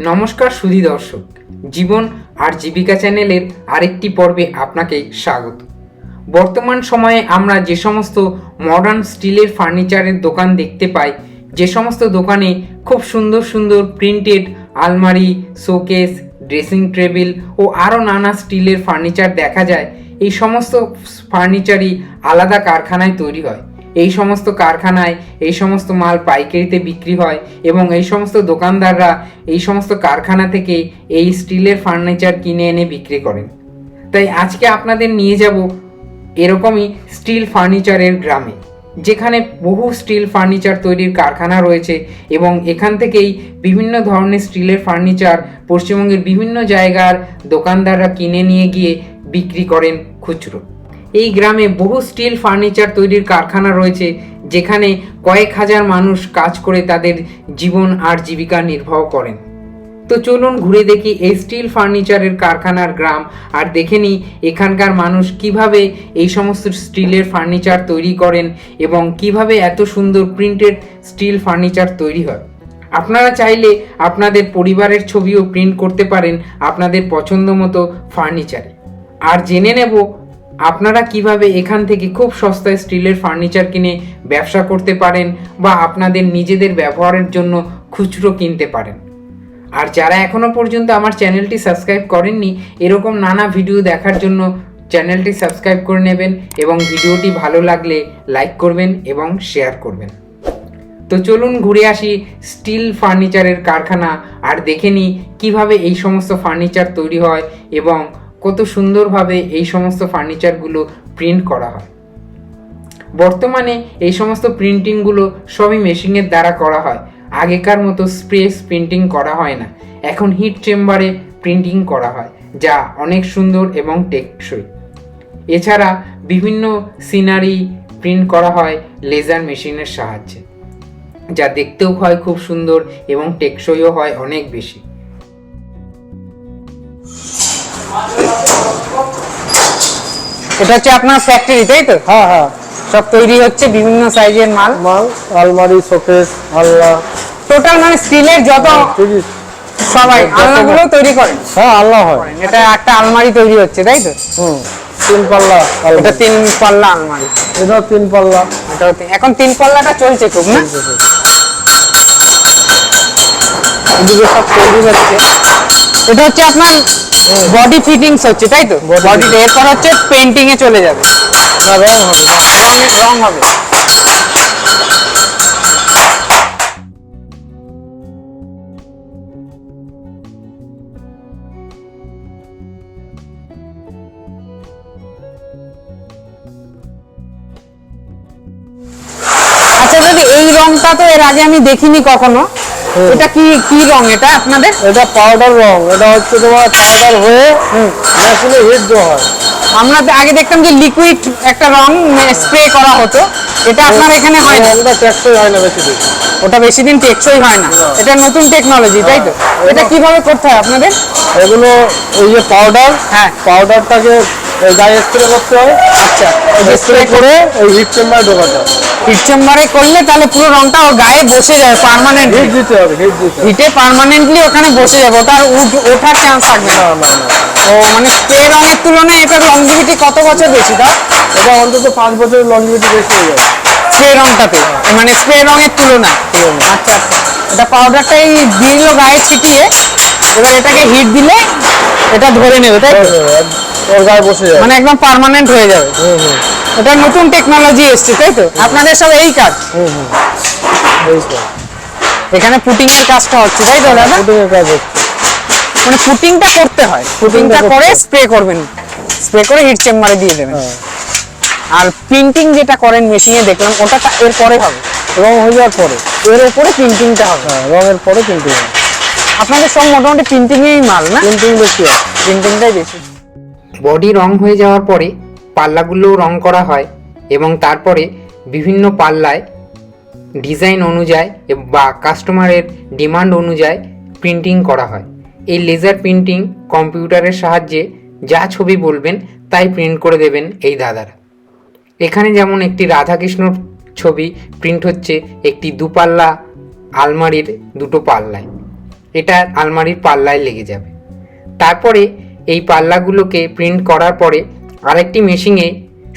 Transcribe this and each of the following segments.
নমস্কার সুধী দর্শক। জীবন আর জীবিকা চ্যানেলের আরেকটি পর্বে আপনাকে স্বাগত। বর্তমান সময়ে আমরা যে সমস্ত মডার্ন স্টিলের ফার্নিচারের দোকান দেখতে পাই, যে সমস্ত দোকানে খুব সুন্দর সুন্দর প্রিন্টেড আলমারি শোকেস ড্রেসিং টেবিল ও আরও নানা স্টিলের ফার্নিচার দেখা যায়। এই সমস্ত ফার্নিচারই আলাদা কারখানায় তৈরি হয়। এই সমস্ত কারখানায়, এই সমস্ত মাল পাইকারিতে বিক্রি হয় এবং এই সমস্ত দোকানদাররা এই সমস্ত কারখানা থেকে এই স্টিলের ফার্নিচার কিনে এনে বিক্রি করেন। তাই আজকে আপনাদের নিয়ে যাব এরকমই স্টিল ফার্নিচারের গ্রামে, যেখানে বহু স্টিল ফার্নিচার তৈরির কারখানা রয়েছে এবং এখান থেকেই বিভিন্ন ধরনের স্টিলের ফার্নিচার পশ্চিমবঙ্গের বিভিন্ন জায়গার দোকানদাররা কিনে নিয়ে গিয়ে বিক্রি করেন খুচরো। এই গ্রামে বহু স্টিল ফার্নিচার তৈরির কারখানা রয়েছে, যেখানে কয়েক হাজার মানুষ কাজ করে তাদের জীবন আর জীবিকা নির্বাহ করেন। তো চলুন ঘুরে দেখি এই স্টিল ফার্নিচারের কারখানার গ্রাম, আর দেখে নিই এখানকার মানুষ কীভাবে এই সমস্ত স্টিলের ফার্নিচার তৈরি করেন এবং কীভাবে এত সুন্দর প্রিন্টেড স্টিল ফার্নিচার তৈরি হয়। আপনারা চাইলে আপনাদের পরিবারের ছবিও প্রিন্ট করতে পারেন আপনাদের পছন্দ মতো ফার্নিচারে। আর জেনে নেব আপনারা কীভাবে এখান থেকে খুব সস্তায় স্টিলের ফার্নিচার কিনে ব্যবসা করতে পারেন বা আপনাদের নিজেদের ব্যবহারের জন্য খুচরো কিনতে পারেন? আর যারা এখনও পর্যন্ত আমার চ্যানেলটি সাবস্ক্রাইব করেননি, এরকম নানা ভিডিও দেখার জন্য চ্যানেলটি সাবস্ক্রাইব করে নেবেন এবং ভিডিওটি ভালো লাগলে লাইক করবেন এবং শেয়ার করবেন। তো চলুন ঘুরে আসি স্টিল ফার্নিচারের কারখানা আর দেখে নিই কীভাবে এই সমস্ত ফার্নিচার তৈরি হয় এবং কত সুন্দরভাবে এই সমস্ত ফার্নিচারগুলো প্রিন্ট করা হয়। বর্তমানে এই সমস্ত প্রিন্টিংগুলো সবই মেশিনের দ্বারা করা হয়। আগেকার মতো স্প্রেস প্রিন্টিং করা হয় না। এখন হিট চেম্বারে প্রিন্টিং করা হয়, যা অনেক সুন্দর এবং টেকসই। এছাড়া বিভিন্ন সিনারি প্রিন্ট করা হয় লেজার মেশিনের সাহায্যে, যা দেখতেও হয় খুব সুন্দর এবং টেকসইও হয় অনেক বেশি। এটা হচ্ছে আপনার ফ্যাক্টরি তাই তো? হ্যাঁ হ্যাঁ। সব তৈরি হচ্ছে বিভিন্ন সাইজের মাল। মাল আলমারি শোকেস আল্লাহ টোটাল মানে স্টিলের যত তিরিশ। সবাই আলনাগুলো তৈরি করেন। হ্যাঁ আল্লাহ হয়। এটা একটা আলমারি তৈরি হচ্ছে তাই তো? হুম তিন পাল্লা এটা তিন পাল্লা আলমারি। এটাও তিন পাল্লা। এটাও তিন- এখন তিন পাল্লাটা চলছে খুব না? এদিকে সব তৈরি হচ্ছে। এটা হচ্ছে আপনার বডি ফিটিংস হচ্ছে তাই তো? বডিতে এরপর হচ্ছে পেন্টিং এ চলে যাবে। না রং হবে রং হবে। আচ্ছা দাদি এই রংটা তো এর আগে আমি দেখিনি কখনো। এটা কি কি রং এটা আপনাদের? এটা পাউডার রং এটা হচ্ছে তোমার পাউডার হয়ে মেশিনে হিট দেওয়া হয়। আমরা আগে দেখতাম যে লিকুইড একটা রং স্প্রে করা হতো। এটা আপনার এখানে হয় না। রংটা ট্যাক্সই হয় না বেশি দিন। ওটা বেশি দিন টেকসই হয় না। না। এটা নতুন টেকনোলজি তাই তো? হ্যাঁ। এটা কীভাবে করতে হয় আপনাদের? এগুলো এই যে পাউডার হ্যাঁ। পাউডারটাকে গায়ে স্প্রে করতে হয়। আচ্ছা। স্প্রে করে এই হিট চেম্বারে ঢোকাতে হয় হিট চেম্বারে করলে তাহলে পুরো রংটা ওর গায়ে বসে যাবে পার্মানেন্টলি হিট দিতে হবে হিট দিতে হিটে পার্মানেন্টলি ওখানে বসে যাবে উঠ- ওঠার চান্স থাকবে না। ও মানে স্প্রে রঙের তুলনায় এটার লংজিভিটি কত বছর বেশি তার? এটা অন্তত পাঁচ বছরের লংজিভিটি বেশি হয়ে যাবে। স্প্রে রংটাতে মানে স্প্রে রঙের তুলনায়। আচ্ছা আচ্ছা। এটা পাউডারটা এই দিল গায়ে ছিটিয়ে এবার এটাকে হিট দিলে এটা ধরে নেবে তাই? ওর গায়ে বসে যাবে। মানে একদম পার্মানেন্ট হয়ে যাবে। এটা নতুন টেকনোলজি এসছে তাই তো? আপনাদের সব এই কাজ? এখানে পুটিং এর কাজটা হচ্ছে তাই তো দাদা? কাজ হচ্ছে। মানে পুটিংটা করতে হয়। পুটিংটা করে স্প্রে করবেন। স্প্রে করে হিট চেম্বারে দিয়ে দেবেন। হ্যাঁ। আর প্রিন্টিং যেটা করেন মেশিনে দেখলাম ওটা এর পরে হবে। রং হয়ে যাওয়ার পরে। এর উপরে প্রিন্টিংটা হবে। হ্যাঁ রঙের পরে কিন্তু আপনাদের সব মোটামুটি প্রিন্টিং এই মাল না? প্রিন্টিং বেশি হয়। প্রিন্টিংটাই বেশি। বডি রং হয়ে যাওয়ার পরে পাল্লাগুলোও রং করা হয় এবং তারপরে বিভিন্ন পাল্লায় ডিজাইন অনুযায়ী বা কাস্টমারের ডিমান্ড অনুযায়ী প্রিন্টিং করা হয়। এই লেজার প্রিন্টিং কম্পিউটারের সাহায্যে যা ছবি বলবেন তাই প্রিন্ট করে দেবেন এই দাদারা। এখানে যেমন একটি রাধাকৃষ্ণর ছবি প্রিন্ট হচ্ছে একটি দুপাল্লা আলমারির দুটো পাল্লায়। এটা আলমারির পাল্লায় লেগে যাবে। তারপরে এই পাল্লাগুলোকে প্রিন্ট করার পরে আরেকটি মেশিনে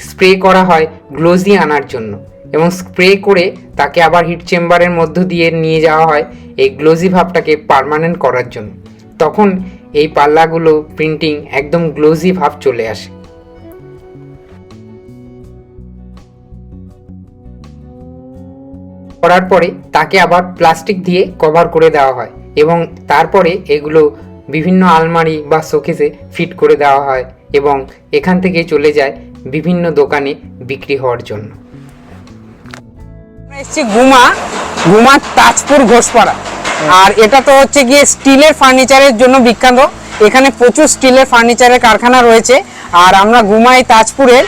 স্প্রে করা হয় গ্লোজি আনার জন্য এবং স্প্রে করে তাকে আবার হিট চেম্বারের মধ্য দিয়ে নিয়ে যাওয়া হয় এই গ্লোজি ভাবটাকে পার্মানেন্ট করার জন্য। তখন এই পাল্লাগুলো প্রিন্টিং একদম গ্লোজি ভাব চলে আসে। করার পরে তাকে আবার প্লাস্টিক দিয়ে কভার করে দেওয়া হয় এবং তারপরে এগুলো বিভিন্ন আলমারি বা শোকেসে ফিট করে দেওয়া হয় এবং এখান থেকে চলে যায় বিভিন্ন দোকানে বিক্রি হওয়ার জন্য। এসেছি গুমা গুমা তাজপুর ঘোষপাড়া। আর এটা তো হচ্ছে গিয়ে স্টিলের ফার্নিচারের জন্য বিখ্যাত। এখানে প্রচুর স্টিলের ফার্নিচারের কারখানা রয়েছে। আর আমরা গুমাই তাজপুরের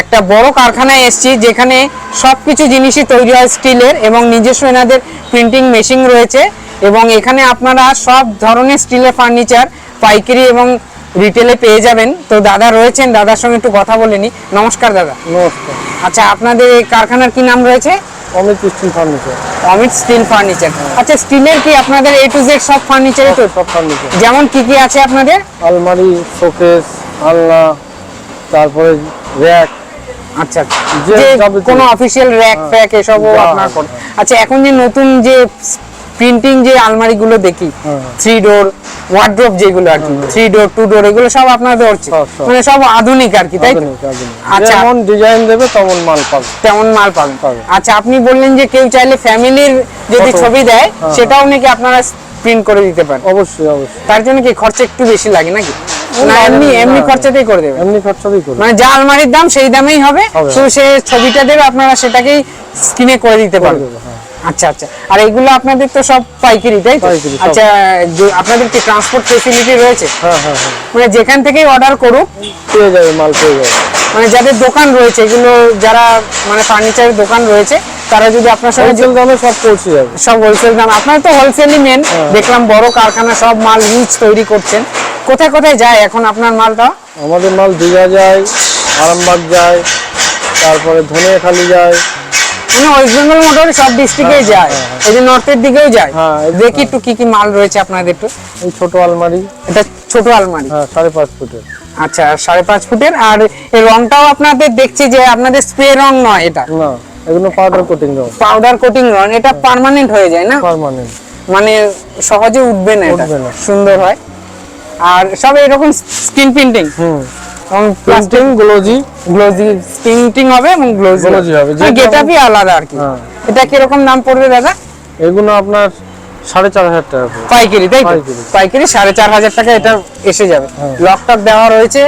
একটা বড় কারখানায় এসেছি, যেখানে সব কিছু জিনিসই তৈরি হয় স্টিলের এবং নিজস্ব এনাদের প্রিন্টিং মেশিন রয়েছে। এবং এখানে আপনারা সব ধরনের স্টিলের ফার্নিচার পাইকারি এবং রিটেলে পেয়ে যাবেন। তো দাদা রয়েছেন দাদার সঙ্গে একটু কথা বলে নি। নমস্কার দাদা। নমস্কার। আচ্ছা আপনাদের এই কারখানার কি নাম রয়েছে? Amit steel furniture. Amit steel furniture. আচ্ছা স্টিলের কি আপনাদের এ টু জেড সব ফার্নিচারই তো? সব ফার্নিচার। যেমন কি কি আছে আপনাদের? আলমারি শোকেস আলনা তারপরে র্যাক। আচ্ছা যে কোনো অফিসিয়াল র্যাক ফ্যাক এসবও আপনার আচ্ছা এখন যে নতুন যে প্রিন্টিং যে আলমারিগুলো দেখি হ্যাঁ। থ্রি ডোর ওয়ার্ড্রোপ যেগুলো আর কি থ্রি ডোর টু ডোর এগুলো সব আপনাদের হচ্ছে। মানে সব আধুনিক আর কি তাই। আচ্ছা। যেমন ডিজাইন দেবে তেমন মাল পাবে তেমন মাল পাবে। আচ্ছা আপনি বললেন যে কেউ চাইলে ফ্যামিলির যদি ছবি দেয় হ্যাঁ। সেটাও নাকি আপনারা প্রিন্ট করে দিতে পারেন অবশ্যই অবশ্যই তার জন্য কি খরচা একটু বেশি লাগে নাকি না না, এমনি এমনি খরচাতেই করে দেবে এমনি খরচাতেই করবে মানে যা আলমারির দাম সেই দামেই হবে। শুধু সে ছবিটা দেবে আপনারা সেটাকেই স্ক্রিনে করে দিতে পারবেন হ্যাঁ। আচ্ছা আচ্ছা। আর এগুলো আপনাদের তো সব পাইকারি তাই আচ্ছা আপনাদের কি ট্রান্সপোর্ট ফেসিলিটি রয়েছে? হ্যাঁ হ্যাঁ হ্যাঁ। মানে যেখান থেকেই অর্ডার করুক। পেয়ে যাবে মাল পেয়ে যাবে। মানে যাদের দোকান রয়েছে এগুলো যারা মানে ফার্নিচারের দোকান রয়েছে তারা যদি আপনার সঙ্গে হোলসেল দামে সব পৌঁছে যাবে। সব হোলসেল দাম। আপনারা তো হোলসেলই মেন হ্যাঁ। দেখলাম বড় কারখানা সব মাল ইউজ তৈরি করছেন। কোথায় কোথায় যায় এখন আপনার মালটা? আমাদের মাল দীঘা যায় আরামবাগ যায় তারপরে ধনিয়াখালি যায় মানে ওয়েস্ট বেঙ্গল মোটামুটি সব ডিস্ট্রিক্টেই যায়। এই যে নর্থের দিকেও যায়। হ্যাঁ, দেখি একটু কি কি মাল রয়েছে আপনাদের একটু। এই ছোট আলমারি। এটা ছোট আলমারি। হ্যাঁ সাড়ে পাঁচ ফুটের। আচ্ছা সাড়ে পাঁচ ফুটের। আর এই রংটাও আপনাদের দেখছি যে আপনাদের স্প্রে রং নয় এটা। না এগুলো পাউডার কোটিং রং। পাউডার কোটিং রং এটা পার্মানেন্ট হয়ে যায় না? পার্মানেন্ট মানে সহজে উঠবে না এটা। উঠবে না। সুন্দর হয়। আর সব এরকম স্ক্রিন প্রিন্টিং হুম। এবং প্রিন্টিং গ্লোজি গ্লোজি প্রিন্টিং হবে এবং গ্লোজি Glossy হবে, গেটআপই আলাদা আর কি। হ্যাঁ। এটা কীরকম দাম পড়বে দাদা? এগুলো আপনার সাড়ে চার হাজার টাকা করে। পাইকারি তাই পাইকারি। সাড়ে চার হাজার টাকা এটা এসে যাবে। হ্যাঁ। লকটক দেওয়া রয়েছে।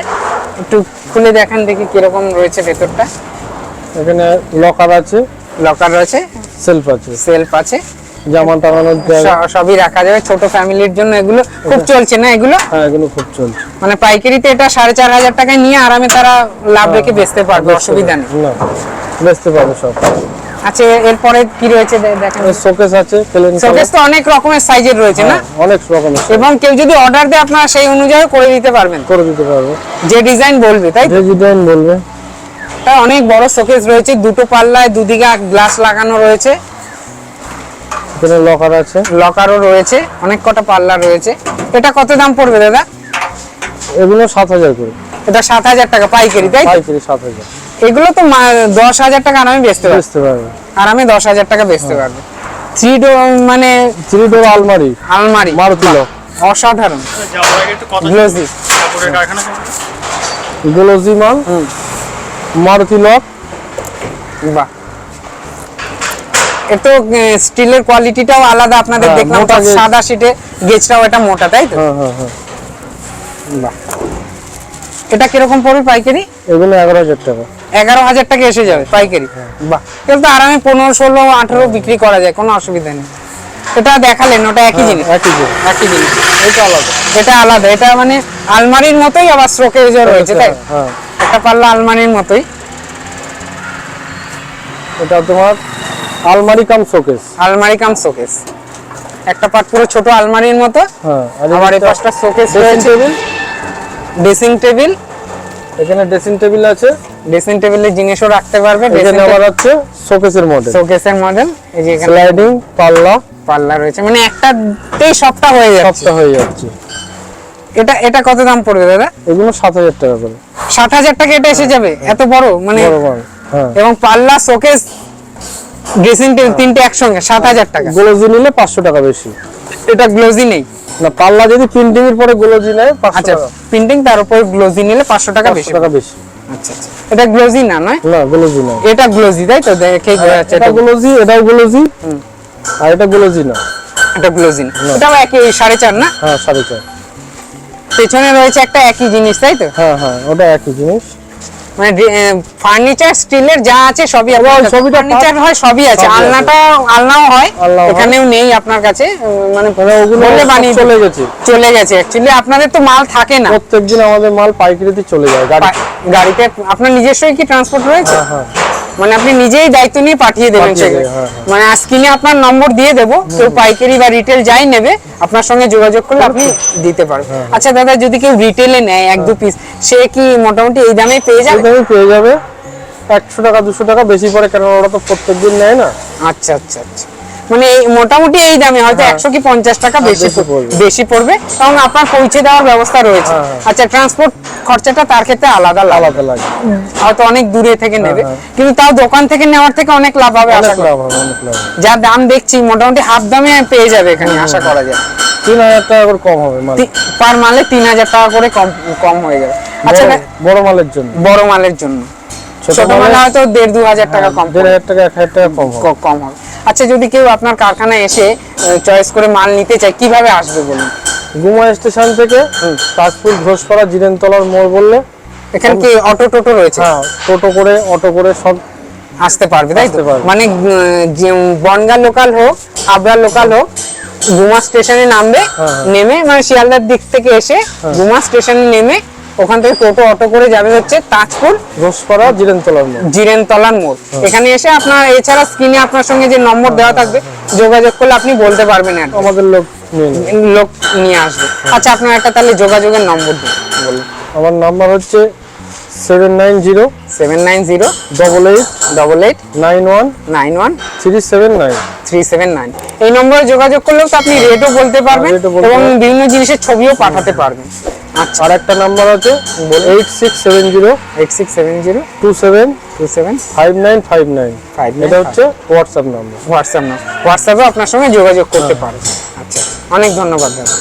একটু খুলে দেখান দেখি কীরকম রয়েছে ভেতরটা। এখানে লকার আছে। লকার রয়েছে। সেলফ আছে। সেলফ আছে। জামা সবই রাখা যাবে ছোট ফ্যামিলির জন্য এগুলো। খুব চলছে না এগুলো? হ্যাঁ এগুলো খুব চলছে। মানে পাইকারিতে এটা সাড়ে চার হাজার টাকায় নিয়ে আরামে তারা লাভ রেখে বেচতে পারবে অসুবিধা নেই। বেচতে পারবে সব। আচ্ছা এরপরে কি রয়েছে দেখেন। শোকেস আছে প্লেন শোকেস তো অনেক রকমের সাইজের রয়েছে না? অনেক রকমের এবং কেউ যদি অর্ডার দেয় আপনারা সেই অনুযায়ী করে দিতে পারবেন। করে দিতে পারবে। যে ডিজাইন বলবে তাই তো? যে ডিজাইন বলবে। এটা অনেক বড় শোকেস রয়েছে দুটো পাল্লায় দুদিকে গ্লাস লাগানো রয়েছে। এখানে লকার আছে। লকারও রয়েছে অনেক কটা পাল্লা রয়েছে। এটা কত দাম পড়বে দাদা? এগুলো সাত হাজার করে। এটা সাত হাজার টাকা পাইকারি তাই তো? পাইকারি সাত হাজার। এগুলো তো দশ হাজার টাকা আরামে বেচতে পারবে। বেচতে পারবে। আরামে দশ হাজার টাকা বেচতে পারবে। থ্রি ডোর মানে থ্রি ডোর আলমারি। আলমারি। মারুতি অসাধারণ। গ্লোজি? গ্লোজি মাল। মারুতি লক। বাহ। এত স্টিলের কোয়ালিটিটাও আলাদা আপনাদের হ্যাঁ, দেখলাম। সাদা শিটে গেজটাও এটা মোটা তাই তো? হ্যাঁ হ্যাঁ হ্যাঁ। বাহ এটা কীরকম পড়বে পাইকারি? এগুলো এগারো হাজার টাকা। এগারো হাজার টাকা এসে যাবে পাইকারি? হ্যাঁ। বাহ। এগুলো তো আরামে পনেরো ষোলো আঠেরো বিক্রি করা যায় কোনো অসুবিধা নেই। এটা দেখালেন ওটা একই জিনিস। হ্যাঁ, একই জিনিস। একই জিনিস। এটা আলাদা। এটা আলাদা। এটা মানে আলমারির মতোই আবার স্ট্রোকেজও রয়েছে তাই? হ্যাঁ একটা পাল্লা আলমারির মতোই। এটা তোমার আলমারি কাম শোকেস। আলমারি কাম শোকেস। একটা পার্ট পুরো ছোট আলমারির মতো। হ্যাঁ আবার এই পাশটা শোকেস রয়েছে। Dressing table. এখানে ড্রেসিং টেবিল আছে। ড্রেসিং টেবিলে জিনিসও রাখতে পারবে এখানে আবার হচ্ছে শোকেসের মডেল। শোকেসের মডেল। এই যে এখানে স্লাইডিং পাল্লা। পাল্লা রয়েছে। মানে একটাতেই সবটা হয়ে যাচ্ছে। সবটা হয়ে যাচ্ছে। এটা এটা কত দাম পড়বে দাদা? এগুলো সাত হাজার টাকা করে। ষাট হাজার টাকা এটা এসে যাবে? এত বড়? মানে হ্যাঁ। এবং পাল্লা শোকেস ড্রেসিং টেবিল তিনটে একসঙ্গে সাত হাজার টাকা। গ্লোজি নিলে পাঁচশো টাকা বেশি। এটা গ্লোজি নেই। না পাল্লা যদি প্রিন্টিং এর পরে গ্লোজি নেয় আচ্ছা প্রিন্টিং তার উপর গ্লোজি নিলে পাঁচশো টাকা বেশি টাকা বেশি। আচ্ছা আচ্ছা। এটা গ্লোজি না নয়? না গ্লোজি না এটা গ্লোজি তাই তো? দেখেই বোঝা যাচ্ছে এটা গ্লোজি এটাও গ্লোজি আর এটা গ্লোজি না এটা গ্লোজি না। এটাও একই ওই সাড়ে চার না? হ্যাঁ সাড়ে চার। পেছনে রয়েছে একটা একই জিনিস তাই তো? হ্যাঁ হ্যাঁ ওটা একই জিনিস। মানে ফার্নিচার স্টিলের যা আছে সবই সবই ফার্নিচার হয় সবই আছে। আলনাটা আলনাও হয় এখানেও নেই আপনার কাছে। মানে মানে ওগুলো বানিয়ে চলে গেছে। চলে গেছে অ্যাকচুয়ালি আপনাদের তো মাল থাকে না। প্রত্যেকদিন আমাদের মাল পাইকারিতে চলে যায় গাড়িতে। আপনার নিজস্বই কি ট্রান্সপোর্ট রয়েছে? হ্যাঁ হ্যাঁ। মানে আপনি নিজেই দায়িত্ব নিয়ে পাঠিয়ে দেবেন হ্যাঁ, হ্যাঁ। মানে স্ক্রিনে আপনার নম্বর দিয়ে দেবো কেউ পাইকারি বা রিটেল যাই নেবে আপনার সঙ্গে যোগাযোগ করলে আপনি দিতে পারবেন। হ্যাঁ, আচ্ছা দাদা যদি কেউ রিটেলে নেয় এক দু পিস সে কি মোটামুটি এই দামে পেয়ে যাবে? পেয়ে যাবে। একশো টাকা দুশো টাকা বেশি পরে কেন ওরা তো প্রত্যেকদিন নেয় না। আচ্ছা আচ্ছা আচ্ছা। মানে মোটামুটি এই দামে হয়তো একশো কি পঞ্চাশ টাকা বেশি হ্যাঁ। বেশি পড়বে। বেশি পড়বে এবং আপনার পৌঁছে দেওয়ার ব্যবস্থা রয়েছে। হ্যাঁ, হ্যাঁ। আচ্ছা ট্রান্সপোর্ট খরচাটা তার ক্ষেত্রে আলাদা আলাদা লাগে। হয়তো অনেক দূরে থেকে নেবে হ্যাঁ। কিন্তু তাও দোকান থেকে নেওয়ার থেকে অনেক লাভ হবে আশা করি। যা দাম দেখছি মোটামুটি হাফ দামে পেয়ে যাবে এখানে আশা করা যায়। তিন হাজার টাকা করে কম হবে পার মালে তিন হাজার টাকা করে কম কম হয়ে যাবে আচ্ছা বড়- মালের জন্য। বড় মালের জন্য। ছোট মালে হয়তো দেড় দু হাজার টাকা কম দেড় হাজার টাকা এক হাজার টাকা কম কম হবে। আচ্ছা যদি কেউ আপনার কারখানায় এসে চয়েস করে মাল নিতে চায় কীভাবে আসবে বলুন? গুমা স্টেশন থেকে তাজপুর ঘোষপাড়া জিরেনতলার মোড় বললে এখানে কি অটো টোটো রয়েছে? হ্যাঁ টোটো করে অটো করে সব আসতে পারবে তাই তো? মানে বনগা লোকাল হোক আবরা লোকাল হোক গুমা স্টেশনে নামবে হ্যাঁ, নেমে মানে শিয়ালদার দিক থেকে এসে গুমা স্টেশনে নেমে ওখান থেকে টোটো অটো করে যাবে হচ্ছে তাজপুর ঘোষপাড়া জিরেনতলার মোড়। জিরেনতলার মোড়। হ্যাঁ। এখানে এসে আপনার এছাড়া স্ক্রিনে আপনার সঙ্গে যে নম্বর দেওয়া থাকবে যোগাযোগ করলে আপনি বলতে পারবেন। আমাদের লোক নিয়ে লোক নিয়ে আসবে। আচ্ছা আপনার একটা তাহলে যোগাযোগের নম্বর দিন বলুন। আমার নাম্বার হচ্ছে seven nine zero seven nine zero double eight double eight nine one nine one three seven nine. Three seven nine. এই নম্বরে যোগাযোগ করলেও তো আপনি রেটও বলতে পারবেন rate এবং বিভিন্ন জিনিসের ছবিও পাঠাতে পারবেন। আচ্ছা। আর একটা নাম্বার আছে eight six seven zero eight six seven zero two seven two seven five nine five nine five এটা হচ্ছে হোয়াটসঅ্যাপ নাম্বার হোয়াটসঅ্যাপ নাম্বার হোয়াটসঅ্যাপে আপনার সঙ্গে যোগাযোগ করতে পারবেন। আচ্ছা। অনেক ধন্যবাদ দাদা।